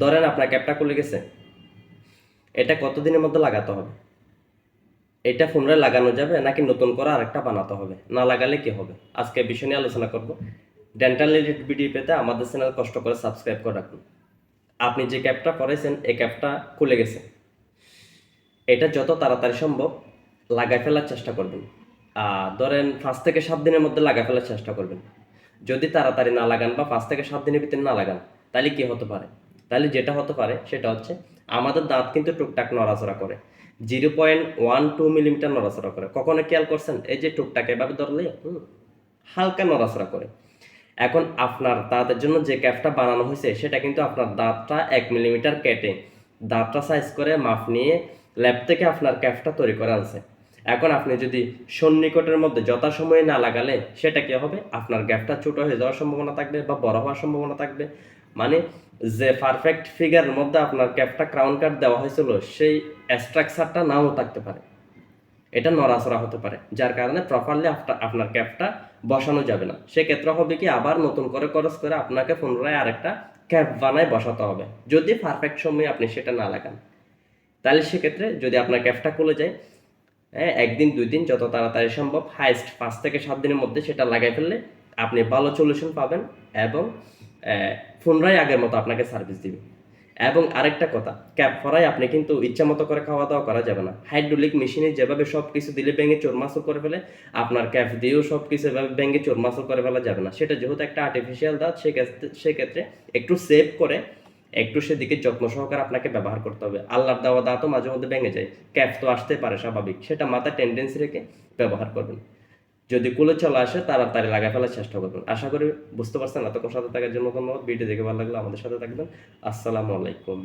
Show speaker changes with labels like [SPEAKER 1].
[SPEAKER 1] ধরেন আপনার ক্যাপটা খুলে গেছে, এটা কতদিনের মধ্যে লাগাতে হবে? এটা পুনরায় লাগানো যাবে নাকি নতুন করে আরেকটা বানাতে হবে? না লাগালে কি হবে? আজকে বিষয় নিয়ে আলোচনা করব। ডেন্টাল রিলেটেড ভিডিও পেতে আমাদের চ্যানেল কষ্ট করে সাবস্ক্রাইব করে রাখুন। আপনি যে ক্যাপটা পরেছেন এই ক্যাপটা খুলে গেছে। এটা যত তাড়াতাড়ি সম্ভব লাগাই ফেলার চেষ্টা করবেন। ধরেন পাঁচ থেকে সাত দিনের মধ্যে লাগাই ফেলার চেষ্টা করবেন। যদি তাড়াতাড়ি না লাগান বা পাঁচ থেকে সাত দিনের ভিতরে না লাগান, তাহলে কি হতে পারে? তাহলে যেটা হতে পারে সেটা হচ্ছে আমাদের দাঁত কিন্তু টুকটাক নড়াচড়া করে। Zero point one two millimetre নড়াচড়া করে। কখনো খেয়াল করছেন? এই যে টুকটাক এভাবে ধরলে হুম, হালকা নড়াচড়া করে। এখন আপনার দাঁতের জন্য যে ক্যাপটা বানানো হয়েছে সেটা কিন্তু আপনার দাঁতটা এক মিলিমিটার কেটে দাঁতটা সাইজ করে মাপ নিয়ে ল্যাব থেকে আপনার ক্যাপটা তৈরি করে আনছে এখন আপনি যদি সন্নিকটের মধ্যে যথাসময়ে না লাগালে সেটা কি হবে? আপনার গ্যাপটা ছোট হয়ে যাওয়ার সম্ভাবনা থাকবে বা বড় হওয়ার সম্ভাবনা থাকবে। মানে যে পারফেক্ট ফিগারের মধ্যে আপনার ক্যাপটা ক্রাউন কাট দেওয়া হয়েছিল, সেই স্ট্রাকচারটা নাও থাকতে পারে। এটা নড়াচড়া হতে পারে, যার কারণে প্রপারলি আপনার ক্যাপটা বসানো যাবে না। সেক্ষেত্রে হবে কি, আবার নতুন করে খরচ করে আপনাকে পুনরায় আরেকটা ক্যাপ বানায় বসাতে হবে। যদি পারফেক্ট সময়ে আপনি সেটা না লাগান, তাহলে সেক্ষেত্রে যদি আপনার ক্যাপটা খুলে যায় হ্যাঁ একদিন, দুই দিন, যত তাড়াতাড়ি সম্ভব হাইস্ট পাঁচ থেকে সাত দিনের মধ্যে সেটা লাগাই ফেললে আপনি ভালো সলিউশন পাবেন এবং পুনরায় আগের মতো আপনাকে সার্ভিস দিবে। এবং আরেকটা কথা ক্যাপ ফরাই আপনি কিন্তু ইচ্ছা মতো করে খাওয়া দাওয়া করা যাবে না। হাইড্রোলিক মেশিনে যেভাবে সব কিছু দিলে ভেঙে চোরমাসল করে ফেলে, আপনার ক্যাপ দিয়েও সব কিছু এভাবে ভেঙে চোরমাসল করে ফেলা যাবে না। সেটা যেহেতু একটা আর্টিফিশিয়াল দাঁত, সেক্ষেত্রে সেক্ষেত্রে একটু সেভ করে একটু সেদিকে যত্ন সহকারে আপনাকে ব্যবহার করতে হবে। আল্লাহর দেওয়া দাঁতও মাঝে মধ্যে ভেঙে যায়। ক্যাপ তো আসতে পারে স্বাভাবিক। সেটা মাথায় টেন্ডেন্সি রেখে ব্যবহার করবেন। যদি কুলে চলে আসে তাড়াতাড়ি লাগায় ফেলার চেষ্টা করবেন আশা করি বুঝতে পারছেন। এতক্ষণ সাথে থাকার জন্য ধন্যবাদ। ভিডিও দেখে ভালো লাগল আমাদের সাথে থাকবেন। আসসালামু আলাইকুম।